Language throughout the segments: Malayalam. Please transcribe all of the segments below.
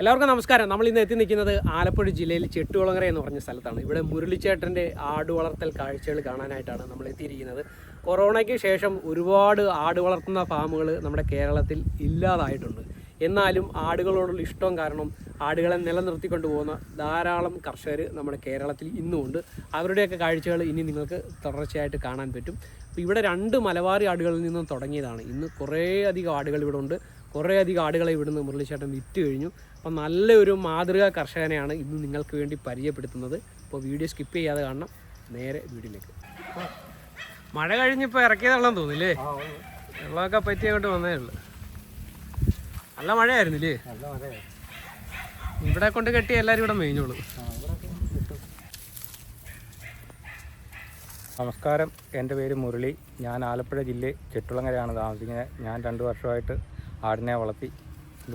എല്ലാവർക്കും നമസ്കാരം. നമ്മൾ ഇന്ന് എത്തി നിൽക്കുന്നത് ആലപ്പുഴ ജില്ലയിൽ ചെട്ടുകുളങ്ങര എന്ന് പറഞ്ഞ സ്ഥലത്താണ്. ഇവിടെ മുരളിച്ചേട്ടന്റെ ആട് വളർത്തൽ കാഴ്ചകൾ കാണാനായിട്ടാണ് നമ്മൾ എത്തിയിരിക്കുന്നത്. കൊറോണയ്ക്ക് ശേഷം ഒരുപാട് ആട് വളർത്തുന്ന ഫാമുകൾ നമ്മുടെ കേരളത്തിൽ ഇല്ലാതായിട്ടുണ്ട്. എന്നാലും ആടുകളോടുള്ള ഇഷ്ടം കാരണം ആടുകളെ നിലനിർത്തിക്കൊണ്ട് പോകുന്ന ധാരാളം കർഷകർ നമ്മുടെ കേരളത്തിൽ ഇന്നുമുണ്ട്. അവരുടെയൊക്കെ കാഴ്ചകൾ ഇനി നിങ്ങൾക്ക് തുടർച്ചയായിട്ട് കാണാൻ പറ്റും. അപ്പോൾ ഇവിടെ രണ്ട് മലബാറി ആടുകളിൽ നിന്നും തുടങ്ങിയതാണ്. ഇന്ന് കുറേ അധികം ആടുകൾ ഇവിടെ ഉണ്ട്. കുറേ അധികം ആടുകളെ ഇവിടുന്ന് മുരളിച്ചേട്ടൻ വിറ്റ് കഴിഞ്ഞു. അപ്പം നല്ലൊരു മാതൃകാ കർഷകനെയാണ് ഇന്ന് നിങ്ങൾക്ക് വേണ്ടി പരിചയപ്പെടുത്തുന്നത്. അപ്പോൾ വീഡിയോ സ്കിപ്പ് ചെയ്യാതെ കാണണം. നേരെ വീട്ടിലേക്ക്. മഴ കഴിഞ്ഞിപ്പോൾ ഇറക്കിയതാണെന്ന് തോന്നില്ലേ? വെള്ളമൊക്കെ പറ്റി അങ്ങോട്ട് വന്നേ ഉള്ളു. നല്ല മഴയായിരുന്നില്ലേ? ഇവിടെ കൊണ്ട് കെട്ടി എല്ലാവരും ഇവിടെ മേഞ്ഞോളൂ. നമസ്കാരം. എന്റെ പേര് മുരളി. ഞാൻ ആലപ്പുഴ ജില്ലയിൽ ചെട്ടുളങ്ങരയാണ് താമസിക്കുന്നത്. ഞാൻ രണ്ട് വർഷമായിട്ട് ആടിനെ വളർത്തി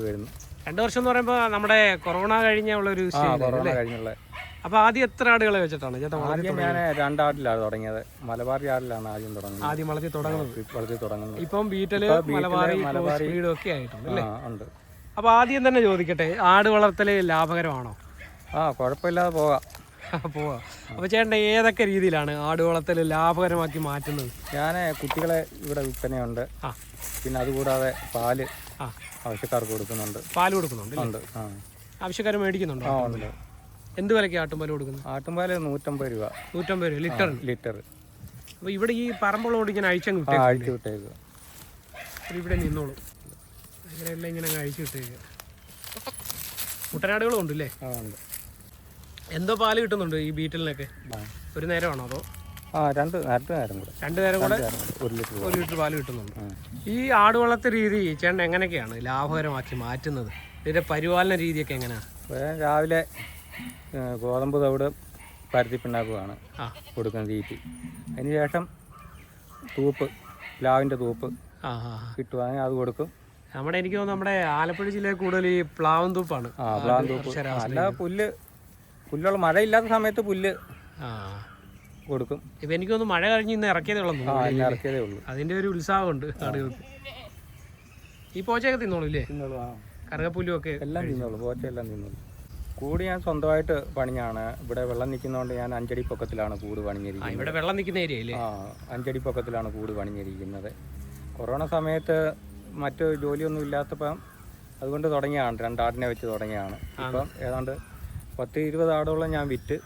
വരുന്നു. രണ്ടു വർഷം എന്ന് പറയുമ്പോൾ നമ്മുടെ കൊറോണ കഴിഞ്ഞുള്ള ഒരു കൊറോണ കഴിഞ്ഞുള്ള. അപ്പോൾ ആദ്യം എത്ര ആടുകളെ വെച്ചിട്ടാണ്? ആദ്യം ഞാൻ രണ്ടാടിലാണ് തുടങ്ങിയത്. മലബാർ ആടിലാണ് ആദ്യം തുടങ്ങുന്നത്. ആദ്യം വളർത്തി തുടങ്ങുന്നത്. വളർത്തി തുടങ്ങുന്നത്. ഇപ്പം വീട്ടിൽ മലബാറി മലബാറി, ആയിട്ടുണ്ട് ഉണ്ട്. അപ്പോൾ ആദ്യം തന്നെ ചോദിക്കട്ടെ ആട് വളർത്തൽ ലാഭകരമാണോ? ആ കുഴപ്പമില്ലാതെ പോകാം. പോവാ. അപ്പൊ ചേട്ടൻ ഏതൊക്കെ രീതിയിലാണ് ആട് വളർത്തൽ ലാഭകരമാക്കി മാറ്റുന്നത്? ഞാൻ കുട്ടികളെ ഇവിടെ വിൽപ്പനയുണ്ട്. ആ. പിന്നെ അതുകൂടാതെ പാൽ ആവശ്യക്കാർക്ക് കൊടുക്കുന്നുണ്ട്. പാൽ കൊടുക്കുന്നുണ്ട് ആവശ്യക്കാർ മേടിക്കുന്നുണ്ടോ? എന്ത് വിലയ്ക്ക് ആട്ടുംപാൽ കൊടുക്കുന്നു ആട്ടുംപാൽ നൂറ്റമ്പത് രൂപ. നൂറ്റമ്പത് രൂപ ലിറ്റർ. ലിറ്റർ. അപ്പൊ ഇവിടെ ഈ പറമ്പുള്ളോട് ഇങ്ങനെ അഴിച്ചങ്ങ് അഴിച്ചു വിട്ടേക്കുക ഇവിടെ നിന്നോളൂ. ഇവരെല്ലാം ഇങ്ങനെ അഴിച്ചു വിട്ടേക്കുക കുട്ടനാടുകളും ഉണ്ടല്ലേ? ആ ഉണ്ട്. എന്തോ പാൽ കിട്ടുന്നുണ്ട് ഈ ബീറ്റലിനൊക്കെ. ഒരു നേരമാണോ അതോ? ആ രണ്ട് രണ്ട് നേരം കൂടെ രണ്ട് നേരം കൂടെ. ഒരു ലിറ്റർ ഒരു ലിറ്റർ പാൽ കിട്ടുന്നുണ്ട്. ഈ ആട് വളർത്ത രീതി ചേട്ടൻ എങ്ങനെയൊക്കെയാണ് ലാഭകരമാക്കി മാറ്റുന്നത്? ഇതിന്റെ പരിപാലന രീതിയൊക്കെ എങ്ങനെയാ? രാവിലെ ഗോതമ്പ് തവിട് പരുത്തി പിണ്ണാക്കുമാണ് കൊടുക്കുന്ന തീറ്റി. അതിനുശേഷം തൂപ്പ് പ്ലാവിന്റെ തൂപ്പ്. കിട്ടുവാണെങ്കിൽ അത് കൊടുക്കും. നമ്മുടെ എനിക്ക് തോന്നുന്നു നമ്മുടെ ആലപ്പുഴ ജില്ലയിൽ കൂടുതൽ ഈ പ്ലാവൻ തൂപ്പാണ്. ആ പ്ലാവിൻ തൂപ്പ്. അല്ല പുല്ല് പുല്ലുള്ള മഴയില്ലാത്ത സമയത്ത് പുല്ല് കൊടുക്കും. ഇപ്പൊ എനിക്കൊന്ന് മഴ കഴിഞ്ഞ് ഇന്ന് ഇറക്കിയതേ ഉള്ളൂ അതിന്റെ ഒരു ഉത്സാഹമുണ്ട് ആളുകൾക്ക് ഈ പോച്ചയൊക്കെ തിന്നോളൂ ഇല്ലേ കറുകപ്പുല്ലും ഒക്കെ എല്ലാം തിന്നോളൂ പോച്ച എല്ലാം തിന്നോളൂ. കൂട് ഞാൻ സ്വന്തമായിട്ട് പണിഞ്ഞാണ് ഇവിടെ വെള്ളം നിൽക്കുന്നതുകൊണ്ട് ഞാൻ അഞ്ചടി പൊക്കത്തിലാണ് കൂട് പണിഞ്ഞിരിക്കുന്നത്. ഇവിടെ വെള്ളം നിൽക്കുന്ന ഏരിയ ആ അഞ്ചടി പൊക്കത്തിലാണ് കൂട് പണിഞ്ഞിരിക്കുന്നത്. കൊറോണ സമയത്ത് മറ്റു ജോലിയൊന്നും ഇല്ലാത്തപ്പം അതുകൊണ്ട് തുടങ്ങിയാണ് രണ്ടാടിനെ വെച്ച് തുടങ്ങിയാണ്. ഇപ്പം ഏതാണ്ട് പത്ത് ഇരുപത് ആടോളം ഞാൻ വിറ്റ്.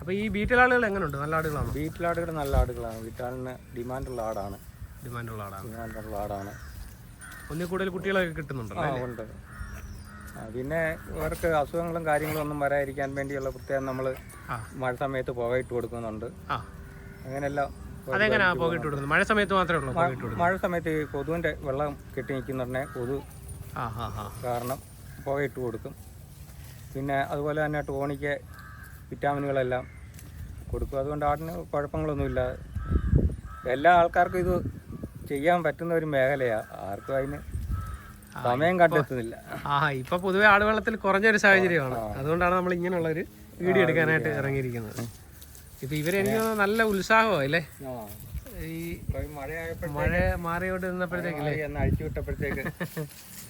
അപ്പോൾ ഈ ബീറ്റൽ ആളുകൾ എങ്ങനെയുണ്ട്? നല്ല ആടുകളാണ്? വീട്ടിലാടുകൾ നല്ല ആടുകളാണ്. വീട്ടാളിന് ഡിമാൻഡുള്ള ആടാണ്. ഡിമാൻഡുള്ള ആടാണ്. ഡിമാൻഡുള്ള ആടാണ്. ഒന്നിൽ കൂടുതൽ കുട്ടികളൊക്കെ കിട്ടുന്നുണ്ട് ആ ഉണ്ട്. പിന്നെ ഇവർക്ക് അസുഖങ്ങളും കാര്യങ്ങളും ഒന്നും വരാതിരിക്കാൻ വേണ്ടിയുള്ള പ്രത്യേകം നമ്മൾ മഴ സമയത്ത് പുകയിട്ട് കൊടുക്കുന്നുണ്ട്. അങ്ങനെയെല്ലാം അതെങ്ങനെയാ പോകിട്ട് കൊടുക്കുന്നത്? മഴ സമയത്ത് മാത്രമേ ഉള്ളൂ മഴ സമയത്ത് കൊതുവിന്റെ വെള്ളം കെട്ടി നിൽക്കുന്നുണ്ടെ കൊതു കാരണം പുകയിട്ട് കൊടുക്കും. പിന്നെ അതുപോലെ തന്നെ ടോണിക്ക് വിറ്റാമിനുകളെല്ലാം കൊടുക്കും. അതുകൊണ്ട് ആടിന് കുഴപ്പങ്ങളൊന്നുമില്ല. എല്ലാ ആൾക്കാർക്കും ഇത് ചെയ്യാൻ പറ്റുന്ന ഒരു മേഖലയാണ് ആർക്കും അതിന് സമയം കണ്ടെത്തുന്നില്ല. ആ ഇപ്പൊ പൊതുവെ ആടുവെള്ളത്തിൽ കുറഞ്ഞൊരു സാഹചര്യമാണ്. അതുകൊണ്ടാണ് നമ്മൾ ഇങ്ങനെയുള്ള ഒരു വീഡിയോ എടുക്കാനായിട്ട് ഇറങ്ങിയിരിക്കുന്നത്. ഇപ്പൊ ഇവർ എനിക്ക് തോന്നുന്നു നല്ല ഉത്സാഹമല്ലേ ഈ മഴയായപ്പോൾ മഴ മാറിയോട്ട് നിന്നപ്പോഴത്തേക്കല്ലേ അഴിച്ചു വിട്ടപ്പോഴത്തേക്ക്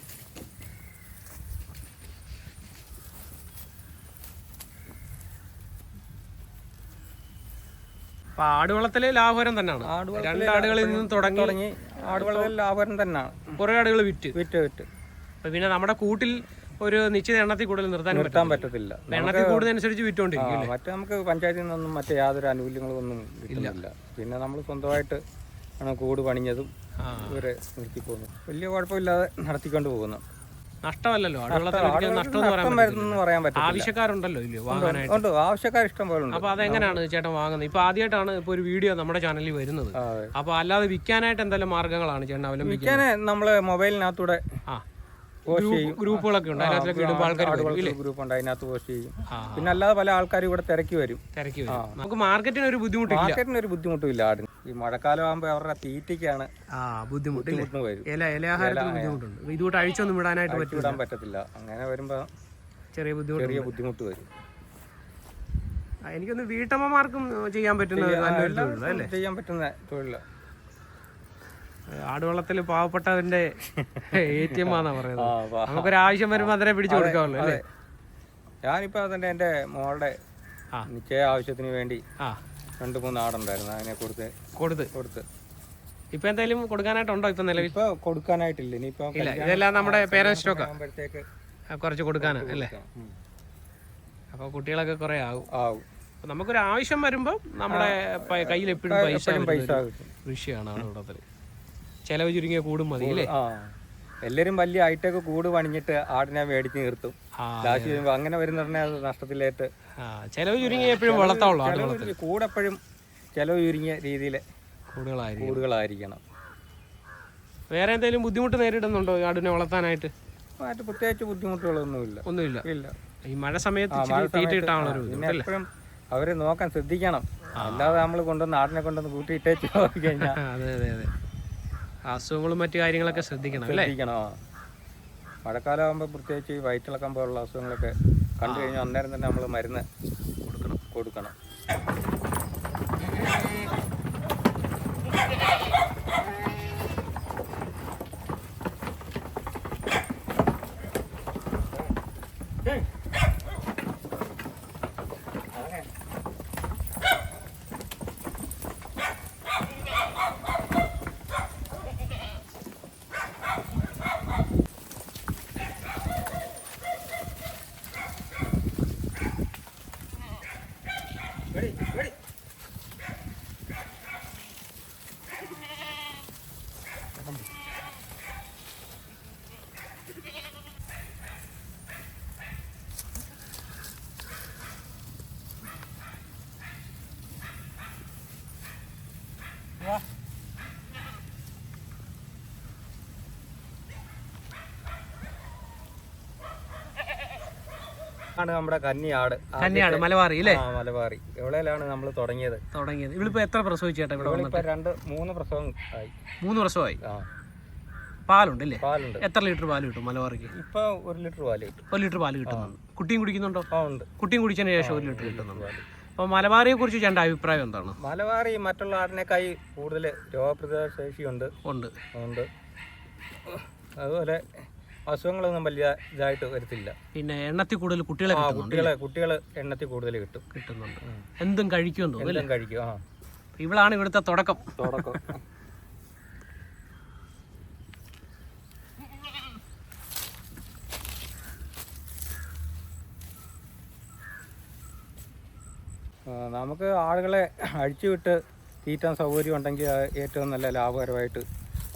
ആടുവളത്തിൽ ലാഭകരം തന്നെയാണ്. രണ്ടാടുകളിൽ രണ്ട് ആടുകളിൽ നിന്നും തുടങ്ങി തുടങ്ങി ആടുവളത്തിൽ ലാഭകരം തന്നെയാണ്. കുറെ ആടുകൾ വിറ്റ്. വിറ്റ് വിറ്റ്. അപ്പൊ പിന്നെ നമ്മുടെ കൂട്ടിൽ ഒരു നിശ്ചിത എണ്ണത്തിൽ കൂടുതൽ നിർത്താൻ നിർത്താൻ പറ്റത്തില്ല. എണ്ണത്തിൽ കൂടുന്നതനുസരിച്ച് വിറ്റോണ്ടിരിക്കും മറ്റേ നമുക്ക് പഞ്ചായത്തിൽ നിന്നൊന്നും മറ്റേ യാതൊരു ആനുകൂല്യങ്ങളും ഒന്നും ഇല്ല. പിന്നെ നമ്മൾ സ്വന്തമായിട്ട് ആണ് കൂട് പണിഞ്ഞതും ഇവരെ നിർത്തി പോകുന്നു വലിയ കുഴപ്പമില്ലാതെ നടത്തിക്കൊണ്ട് പോകുന്നു. നഷ്ടമല്ലല്ലോ. ആവശ്യക്കാരുണ്ടല്ലോ ഇല്ലയോ വാങ്ങാനായിട്ട്? ഉണ്ട് ആവശ്യക്കാർ ഇഷ്ടം പോലെ ഉണ്ട്. അപ്പൊ അതെങ്ങനെയാണ് ചേട്ടൻ വാങ്ങുന്നത്? ഇപ്പൊ ആദ്യമായിട്ടാണ് ഇപ്പൊ ഒരു വീഡിയോ നമ്മുടെ ചാനലിൽ വരുന്നത്. അപ്പൊ അല്ലാതെ വിൽക്കാനായിട്ട് എന്തെല്ലാം മാർഗങ്ങളാണ് ചേട്ടൻ അവലംബിക്കുന്നത്? വിൽക്കാൻ നമ്മൾ മൊബൈലിനകത്തൂടെ ഗ്രൂപ്പുകളൊക്കെ ഉണ്ട്. അതിനകത്തൊക്കെ ഇടുമ്പോൾ ആൾക്കാർ ഗ്രൂപ്പ് ഉണ്ട്. അതിനകത്ത് പോസ്റ്റ് ചെയ്യും. പിന്നെ അല്ലാതെ പല ആൾക്കാരും ഇവിടെ തിരക്കി വരും. തിരക്കി വരും. നമുക്ക് മാർക്കറ്റിന് ഒരു ബുദ്ധിമുട്ടില്ല? മാർക്കറ്റിന് ഒരു ബുദ്ധിമുട്ടുമില്ല ആടിന്. ഈ മഴക്കാലം ആകുമ്പോൾ അവരുടെ തീറ്റയ്ക്കാണ് ആ ബുദ്ധിമുട്ട് ഇല ഇലയാഹാരത്തിന് ബുദ്ധിമുട്ടുണ്ട്. അഴിച്ചൊന്നും വിടാനായിട്ട് വിടാൻ പറ്റത്തില്ല. അങ്ങനെ വരുമ്പോൾ ചെറിയ ബുദ്ധിമുട്ട് ചെറിയ ബുദ്ധിമുട്ട് വരും. എനിക്കൊന്ന് വീട്ടമ്മമാർക്കും ചെയ്യാൻ പറ്റുന്ന അല്ലേ? ചെയ്യാൻ പറ്റുന്ന തൊഴില. ആടുവളത്തിൽ പാവപ്പെട്ടവന്റെ എ ടി എം ആണെന്നാ പറയുന്നത്. നമുക്കൊരാവശ്യം വരുമ്പോൾ അതിനെ പിടിച്ചു കൊടുക്കാമല്ലോ അല്ലേ? ഞാനിപ്പോ അതിന്റെ എന്റെ മോളുടെ. നിശ്ചയ ആവശ്യത്തിന് വേണ്ടി ആ. രണ്ട് മൂന്ന് ആടുണ്ടായിരുന്നു. അതിനെ കൊടുത്ത് കൊടുത്ത്. കൊടുത്ത്. ഇപ്പൊ എന്തായാലും കൊടുക്കാനായിട്ടുണ്ടോ ഇപ്പൊ നിലവിൽ? ഇപ്പൊ കൊടുക്കാനായിട്ടില്ല. ഇനിയിപ്പോ ഇല്ല ഇതെല്ലാം നമ്മുടെ പേരൻസ് സ്റ്റോക്ക് ആകുമ്പോഴത്തേക്ക് കുറച്ച് കൊടുക്കാനാ അല്ലേ? അപ്പൊ അപ്പോൾ കുട്ടികളൊക്കെ കുറെ ആവും. ആവും. നമുക്കൊരു ആവശ്യം വരുമ്പോൾ നമ്മുടെ കയ്യിൽ എപ്പോഴും പൈസ കൃഷിയാണ് ചെലവ് ചുരുങ്ങിയ കൂടും മതി അല്ലേ ആ. എല്ലാവരും വലിയ ഹൈടെക് കൂട് പണിഞ്ഞിട്ട് ആടിനെ മേടിച്ച് നിർത്തും. ലാസ്റ്റ് അങ്ങനെ വരുന്ന അത് നഷ്ടത്തിലേറ്റ്. ആ ചെലവ് ചുരുങ്ങിയ എപ്പോഴും വളർത്താവുള്ളൂ കൂടെപ്പോഴും ചെലവ് ചുരുങ്ങിയ രീതിയിൽ കൂടുതലായിരിക്കും. കൂടുകളായിരിക്കണം വേറെ എന്തെങ്കിലും ബുദ്ധിമുട്ട് നേരിടുന്നുണ്ടോ ആടിനെ വളർത്താനായിട്ട്? മറ്റ് പ്രത്യേകിച്ച് ബുദ്ധിമുട്ടുകളൊന്നുമില്ല. ഒന്നുമില്ല. ഇല്ല. ഈ മഴ സമയത്ത് എപ്പോഴും അവരെ നോക്കാൻ ശ്രദ്ധിക്കണം. അല്ലാതെ നമ്മൾ കൊണ്ടുവന്ന് ആടിനെ കൊണ്ടുവന്ന് കൂട്ടിയിട്ടേച്ച് കഴിഞ്ഞാൽ അതെ അതെ അതെ. അസുഖങ്ങളും മറ്റു കാര്യങ്ങളൊക്കെ ശ്രദ്ധിക്കണം ശ്രദ്ധിക്കണം ആ. മഴക്കാലം ആകുമ്പോൾ പ്രത്യേകിച്ച് ഈ വയറ്റിളക്കം പോലുള്ള അസുഖങ്ങളൊക്കെ കണ്ടു കഴിഞ്ഞാൽ അന്നേരം തന്നെ നമ്മൾ മരുന്ന് കൊടുക്കണം കൊടുക്കണം ആണ് നമ്മുടെ കന്നിയാട്. കന്നിയാട് മലബാറി അല്ലേ? മലബാറി. എവിടെയാണ് നമ്മൾ തുടങ്ങിയത്? തുടങ്ങിയത്. ഇവളിപ്പോ എത്ര പ്രസവിച്ചേട്ടാ ഇവിടെ രണ്ട് മൂന്ന് പ്രസവം ആയി. മൂന്ന് പ്രസവമായി? പാലുണ്ട് അല്ലേ പാലുണ്ട്. എത്ര ലിറ്റർ പാൽ കിട്ടും മലബാറിക്ക്? ഇപ്പൊ ഒരു ലിറ്റർ പാൽ കിട്ടും. ഒരു ലിറ്റർ പാൽ കിട്ടുന്നുണ്ട്. കുട്ടിയും കുടിക്കുന്നുണ്ടോ? ഉണ്ട്. കുട്ടിയും കുടിച്ചതിന് ശേഷം ഒരു ലിറ്റർ കിട്ടുന്നുണ്ട്. അപ്പോൾ മലബാറിയെ കുറിച്ച് ചേട്ടന്റെ അഭിപ്രായം എന്താണ്? മലബാറി മറ്റുള്ള ആടിനേക്കായി കൂടുതൽ രോഗപ്രതിരോധ ശേഷിയുണ്ട്. ഉണ്ട്. ഉണ്ട്. അതുപോലെ അസുഖങ്ങളൊന്നും വലിയ ഇതായിട്ട് വരത്തില്ല. പിന്നെ എണ്ണത്തിൽ കൂടുതൽ കുട്ടികളെ ആ കുട്ടികളെ കുട്ടികളെ എണ്ണത്തിൽ കൂടുതൽ കിട്ടും. കിട്ടുന്നുണ്ട്. എന്തും കഴിക്കുമെന്ന് തോന്നുന്നു എല്ലാം കഴിക്കും ആ. ഇവളാണ് ഇവിടുത്തെ തുടക്കം. തുടക്കം. നമുക്ക് ആളുകളെ അഴിച്ചുവിട്ട് തീറ്റാൻ സൗകര്യം ഉണ്ടെങ്കിൽ ഏറ്റവും നല്ല ലാഭകരമായിട്ട്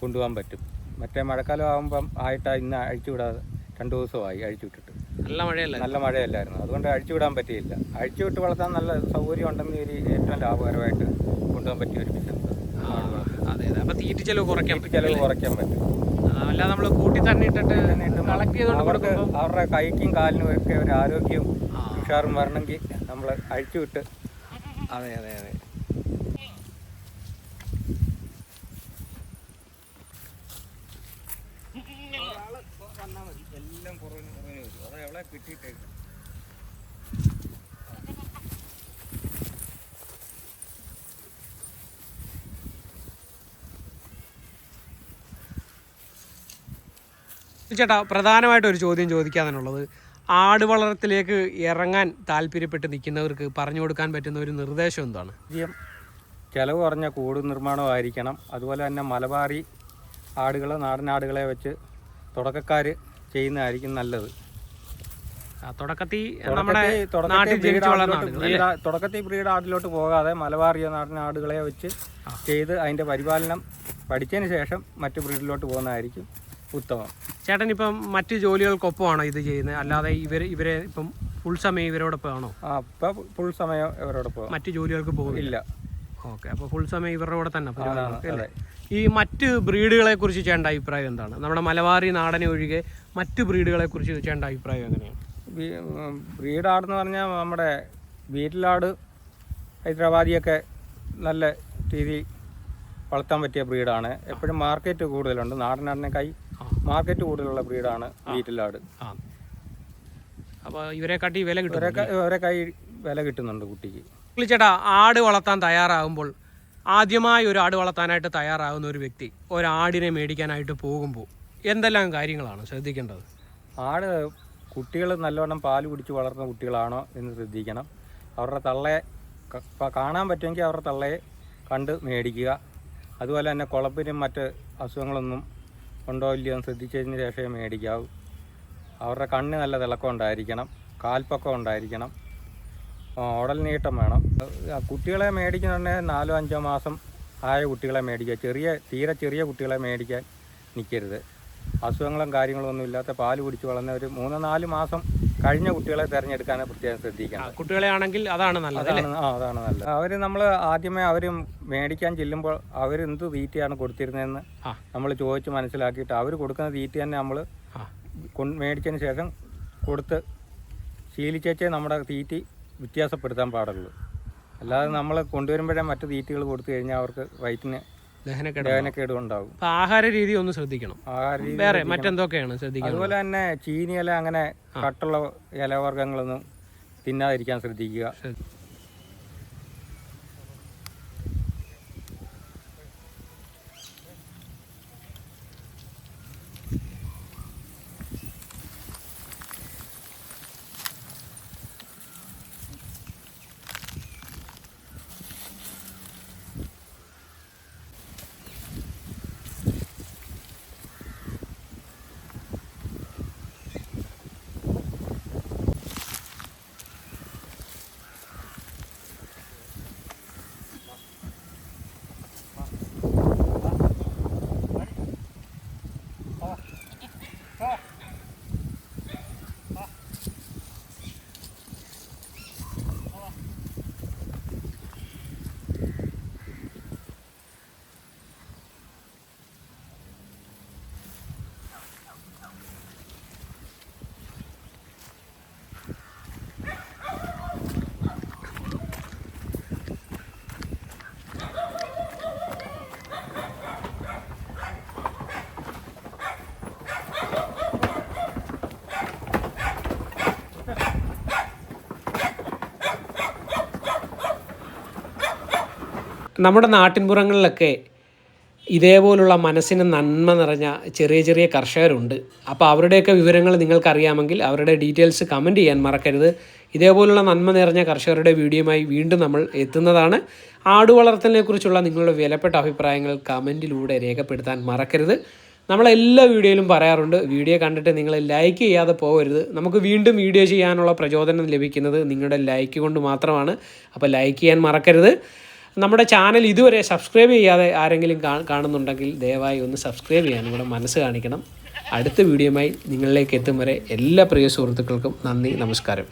കൊണ്ടുപോകാൻ പറ്റും. മറ്റേ മഴക്കാലം ആകുമ്പം ആയിട്ടാ ഇന്ന് അഴിച്ചുവിടാതെ രണ്ട് ദിവസമായി അഴിച്ചുവിട്ടിട്ട് നല്ല മഴയല്ല നല്ല മഴയല്ലായിരുന്നു. അതുകൊണ്ട് അഴിച്ചുവിടാൻ പറ്റിയില്ല. അഴിച്ചുവിട്ട് വളർത്താൻ നല്ല സൗകര്യം ഉണ്ടെന്ന് ഒരു ഏറ്റവും ലാഭകരമായിട്ട് കൊണ്ടുപോകാൻ പറ്റിയ ഒരു ബിസിനസ് അതെ അതെ. അപ്പൊ തീറ്റ ചെലവ് കുറയ്ക്കാൻ ചെലവ് കുറയ്ക്കാൻ പറ്റും. അല്ലാതെ നമ്മൾ കൂട്ടി തന്നെ ഇട്ടിട്ട് കളക്ട് ചെയ്തുകൊണ്ട് കൊടുക്കും അവരുടെ കൈക്കും കാലിനും ഒക്കെ ഒരു ആരോഗ്യവും. ഉഷാറും വരണമെങ്കിൽ നമ്മൾ അഴിച്ചുവിട്ട് അതെ അതെ അതെ എല്ലാം പുറകിന് കിട്ടിയിട്ടേക്കും ചേട്ടാ പ്രധാനമായിട്ട് ഒരു ചോദ്യം ചോദിക്കാനുള്ളത്. ആട് വളർത്തിലേക്ക് ഇറങ്ങാൻ താല്പര്യപ്പെട്ട് നിൽക്കുന്നവർക്ക് പറഞ്ഞു കൊടുക്കാൻ പറ്റുന്ന ഒരു നിർദ്ദേശം എന്താണ്? ചിലവ് കുറഞ്ഞ കൂട് നിർമ്മാണമായിരിക്കണം അതുപോലെ തന്നെ മലബാറി ആടുകൾ നാടനാടുകളെ വെച്ച് തുടക്കക്കാർ ചെയ്യുന്നതായിരിക്കും നല്ലത്. തുടക്കത്തിൽ നമ്മുടെ നാട്ടിൽ ജനിച്ചു വളർന്ന തുടക്കത്തിൽ ബ്രീഡ് ആടിലോട്ട് പോകാതെ മലബാറിയ നാടൻ ആടുകളെ വെച്ച് ചെയ്ത് അതിന്റെ പരിപാലനം പഠിച്ചതിന് ശേഷം മറ്റു ബ്രീഡിലോട്ട് പോകുന്നതായിരിക്കും ഉത്തമം. ചേട്ടൻ ഇപ്പം മറ്റു ജോലികൾക്കൊപ്പമാണോ ഇത് ചെയ്യുന്നത്? അല്ലാതെ ഇവർ ഇവരെ ഇപ്പം ഫുൾ സമയം ഇവരോടൊപ്പം ആണോ? ആ ഇപ്പം ഫുൾ സമയം ഇവരോട് പോകാം മറ്റു ജോലികൾക്ക് പോകുന്നില്ല? ഇല്ല. ഓക്കെ അപ്പോൾ ഫുൾ സമയം ഇവരുടെ കൂടെ തന്നെ ഈ മറ്റ് ബ്രീഡുകളെ കുറിച്ച് ചേട്ടന്റെ അഭിപ്രായം എന്താണ്? നമ്മുടെ മലബാറി നാടനെ ഒഴികെ മറ്റ് ബ്രീഡുകളെ കുറിച്ച് ചേട്ടന്റെ അഭിപ്രായം എങ്ങനെയാണ്? ബ്രീഡ് ആടെന്ന് പറഞ്ഞാൽ നമ്മുടെ വീട്ടിലാട് ഹൈദരാബാദിയൊക്കെ നല്ല രീതിയിൽ വളർത്താൻ പറ്റിയ ബ്രീഡാണ്. എപ്പോഴും മാർക്കറ്റ് കൂടുതലുണ്ട്. നാടനാടിനേക്കായി കൈ മാർക്കറ്റ് കൂടുതലുള്ള ബ്രീഡാണ് വീട്ടിലാട്. അപ്പോൾ ഇവരെ കാട്ടി വില കിട്ടും ഇവരെ ഇവരെ കൈ വില കിട്ടുന്നുണ്ട് കുട്ടിക്ക്. ചേട്ടാ ആട് വളർത്താൻ തയ്യാറാകുമ്പോൾ ആദ്യമായി ഒരു ആട് വളർത്താനായിട്ട് തയ്യാറാകുന്ന ഒരു വ്യക്തി ഒരാടിനെ മേടിക്കാനായിട്ട് പോകുമ്പോൾ എന്തെല്ലാം കാര്യങ്ങളാണ് ശ്രദ്ധിക്കേണ്ടത്? ആട് കുട്ടികൾ നല്ലവണ്ണം പാൽ കുടിച്ച് വളർന്ന കുട്ടികളാണോ എന്ന് ശ്രദ്ധിക്കണം. അവരുടെ തള്ളയെ കാണാൻ പറ്റുമെങ്കിൽ അവരുടെ തള്ളയെ കണ്ട് മേടിക്കുക. അതുപോലെ തന്നെ കുളപ്പിനും മറ്റ് അസുഖങ്ങളൊന്നും ഉണ്ടോ ഇല്ലയോ എന്ന് ശ്രദ്ധിച്ചതിന് ശേഷമേ മേടിക്കാവൂ. അവരുടെ കണ്ണ് നല്ല തിളക്കം ഉണ്ടായിരിക്കണം കാൽപ്പൊക്കം ഉണ്ടായിരിക്കണം ഓടൽ നീട്ടം വേണം. കുട്ടികളെ മേടിക്കുന്നുണ്ടെങ്കിൽ നാലോ അഞ്ചോ മാസം ആയ കുട്ടികളെ മേടിക്കുക. ചെറിയ തീരെ ചെറിയ കുട്ടികളെ മേടിക്കാൻ നിൽക്കരുത്. അസുഖങ്ങളും കാര്യങ്ങളും ഒന്നും ഇല്ലാത്ത പാൽ കുടിച്ച് വളർന്ന ഒരു മൂന്ന് നാല് മാസം കഴിഞ്ഞ കുട്ടികളെ തിരഞ്ഞെടുക്കാൻ പ്രത്യേകം ശ്രദ്ധിക്കണം കുട്ടികളെ ആണെങ്കിൽ അതാണ് നല്ലത് ആ അതാണ് നല്ലത്. അവർ നമ്മൾ ആദ്യമേ അവർ മേടിക്കാൻ ചെല്ലുമ്പോൾ അവർ എന്ത് തീറ്റയാണ് കൊടുത്തിരുന്നതെന്ന്. നമ്മൾ ചോദിച്ച് മനസ്സിലാക്കിയിട്ട് അവർ കൊടുക്കുന്ന തീറ്റ തന്നെ നമ്മൾ മേടിച്ചതിന് ശേഷം കൊടുത്ത് ശീലിച്ചേച്ചേ നമ്മുടെ തീറ്റി വ്യത്യാസപ്പെടുത്താൻ പാടുള്ളൂ. അല്ലാതെ നമ്മൾ കൊണ്ടുവരുമ്പോഴേ മറ്റു തീറ്റകൾ കൊടുത്തു കഴിഞ്ഞാൽ അവർക്ക് വയറ്റിന് ദഹനക്കേട് ദഹനക്കേട് ഉണ്ടാകും ആഹാര രീതി ഒന്ന് ശ്രദ്ധിക്കണം. വേറെ മറ്റെന്തൊക്കെയാണ് ശ്രദ്ധിക്കുന്നത് അതുപോലെ തന്നെ ചീനിയില അങ്ങനെ കട്ടുള്ള ഇലവർഗങ്ങളൊന്നും തിന്നാതിരിക്കാൻ ശ്രദ്ധിക്കുക. നമ്മുടെ നാട്ടിൻപുറങ്ങളിലൊക്കെ ഇതേപോലുള്ള മനസ്സിന് നന്മ നിറഞ്ഞ ചെറിയ ചെറിയ കർഷകരുണ്ട്. അപ്പോൾ അവരുടെയൊക്കെ വിവരങ്ങൾ നിങ്ങൾക്കറിയാമെങ്കിൽ അവരുടെ ഡീറ്റെയിൽസ് കമന്റ് ചെയ്യാൻ മറക്കരുത്. ഇതേപോലുള്ള നന്മ നിറഞ്ഞ കർഷകരുടെ വീഡിയോയുമായി വീണ്ടും നമ്മൾ എത്തുന്നതാണ്. ആട് വളർത്തലിനെക്കുറിച്ചുള്ള നിങ്ങളുടെ വിലപ്പെട്ട അഭിപ്രായങ്ങൾ കമന്റിലൂടെ രേഖപ്പെടുത്താൻ മറക്കരുത്. നമ്മളെല്ലാ വീഡിയോയിലും പറയാറുണ്ട് വീഡിയോ കണ്ടിട്ട് നിങ്ങൾ ലൈക്ക് ചെയ്യാതെ പോകരുത്. നമുക്ക് വീണ്ടും വീഡിയോ ചെയ്യാനുള്ള പ്രചോദനം ലഭിക്കുന്നത് നിങ്ങളുടെ ലൈക്ക് കൊണ്ട് മാത്രമാണ്. അപ്പോൾ ലൈക്ക് ചെയ്യാൻ മറക്കരുത്. നമ്മുടെ ചാനൽ ഇതുവരെ സബ്സ്ക്രൈബ് ചെയ്യാതെ ആരെങ്കിലും കാണുന്നുണ്ടെങ്കിൽ ദയവായി ഒന്ന് സബ്സ്ക്രൈബ് ചെയ്യാൻ നിങ്ങളുടെ മനസ്സ് കാണിക്കണം. അടുത്ത വീഡിയോയുമായി നിങ്ങളിലേക്ക് എത്തും വരെ എല്ലാ പ്രിയ സുഹൃത്തുക്കൾക്കും നന്ദി നമസ്കാരം.